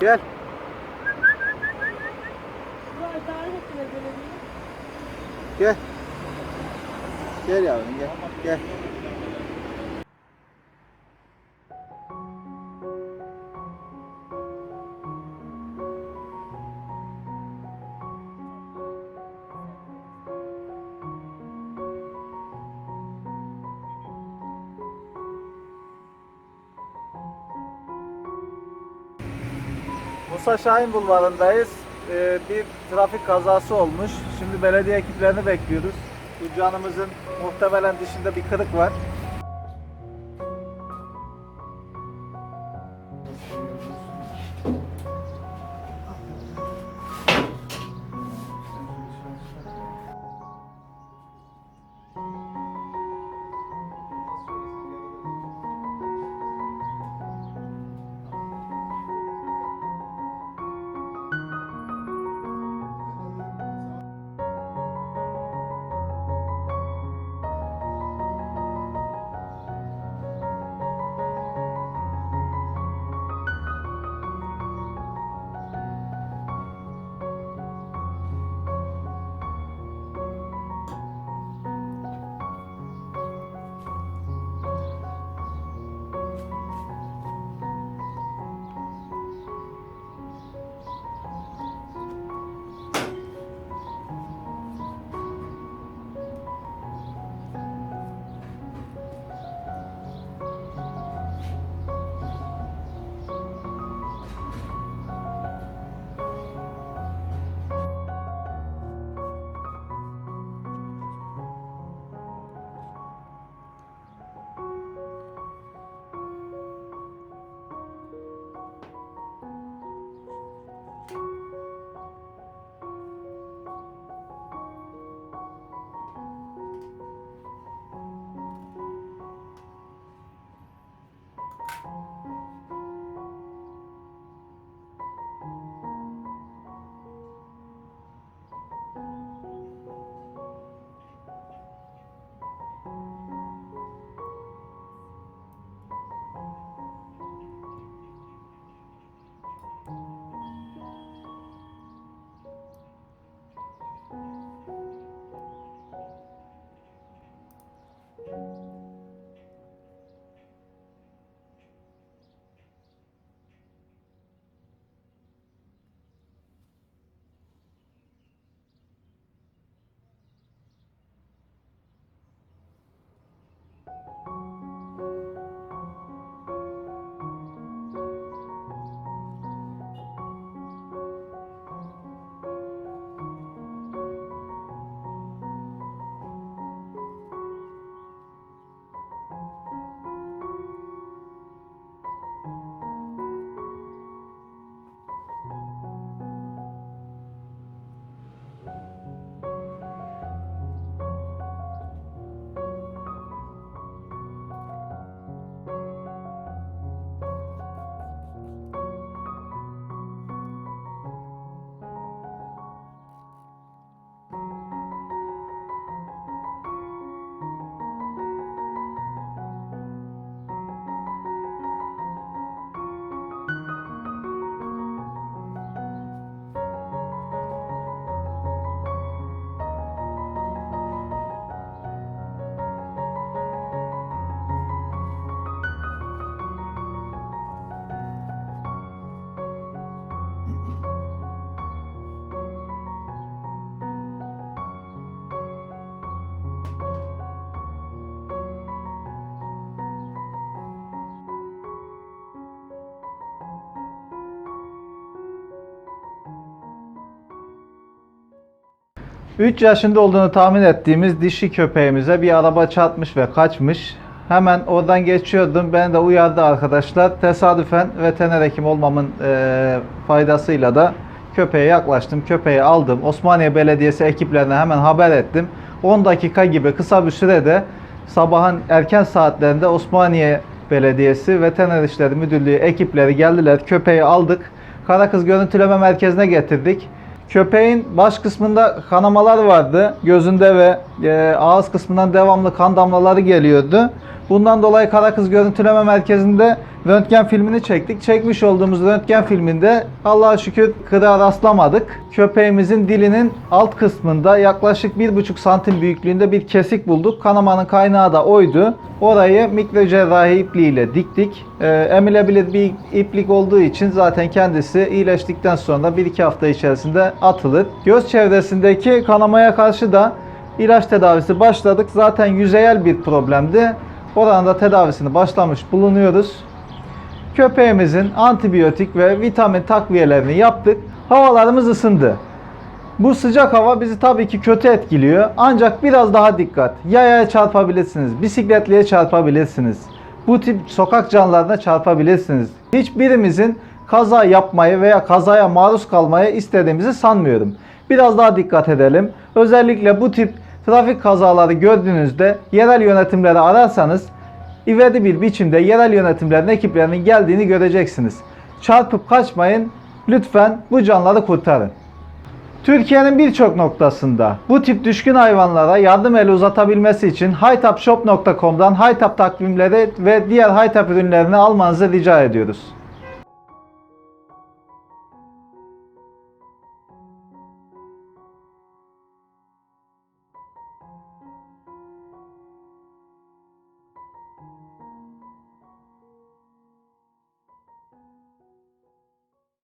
Gel. Gel. Gel yavrum gel. Gel. Musa Şahin Bulvarı'ndayız. Ee, bir trafik kazası olmuş. Şimdi belediye ekiplerini bekliyoruz. Bu canımızın muhtemelen dışında bir kırık var. Üç yaşında olduğunu tahmin ettiğimiz dişi köpeğimize bir araba çarpmış ve kaçmış. Hemen oradan geçiyordum. Beni de uyardı arkadaşlar. Tesadüfen veteriner hekim olmamın eee, faydasıyla da köpeğe yaklaştım. Köpeği aldım. Osmaniye Belediyesi ekiplerine hemen haber ettim. 10 dakika gibi kısa bir sürede sabahın erken saatlerinde Osmaniye Belediyesi Veteriner İşleri Müdürlüğü ekipleri geldiler. Köpeği aldık. Karakız Görüntüleme Merkezi'ne getirdik. Köpeğin baş kısmında kanamalar vardı. Gözünde ve e, ağız kısmından devamlı kan damlaları geliyordu. Bundan dolayı Karakız Görüntüleme Merkezi'nde röntgen filmini çektik. Çekmiş olduğumuz röntgen filminde Allah'a şükür kırığa rastlamadık. Köpeğimizin dilinin alt kısmında yaklaşık 1,5 santim büyüklüğünde bir kesik bulduk. Kanamanın kaynağı da oydu. Orayı mikrocerrahi ipliğiyle diktik. Ee, emilebilir bir iplik olduğu için zaten kendisi iyileştikten sonra 1-2 hafta içerisinde atılır. Göz çevresindeki kanamaya karşı da ilaç tedavisi başladık. Zaten yüzeyel bir problemdi. Oranın da tedavisini başlamış bulunuyoruz. Köpeğimizin antibiyotik ve vitamin takviyelerini yaptık. Havalarımız ısındı. Bu sıcak hava bizi tabii ki kötü etkiliyor. Ancak biraz daha dikkat. Yayaya çarpabilirsiniz, bisikletliye çarpabilirsiniz. Bu tip sokak canlılarına çarpabilirsiniz. Hiçbirimizin kaza yapmayı veya kazaya maruz kalmayı istediğimizi sanmıyorum. Biraz daha dikkat edelim. Özellikle bu tip trafik kazaları gördüğünüzde yerel yönetimleri ararsanız ivedi bir biçimde yerel yönetimlerin ekiplerinin geldiğini göreceksiniz. Çarpıp kaçmayın. Lütfen bu canları kurtarın. Türkiye'nin birçok noktasında bu tip düşkün hayvanlara yardım eli uzatabilmesi için haytapshop.com'dan haytap takvimleri ve diğer haytap ürünlerini almanızı rica ediyoruz.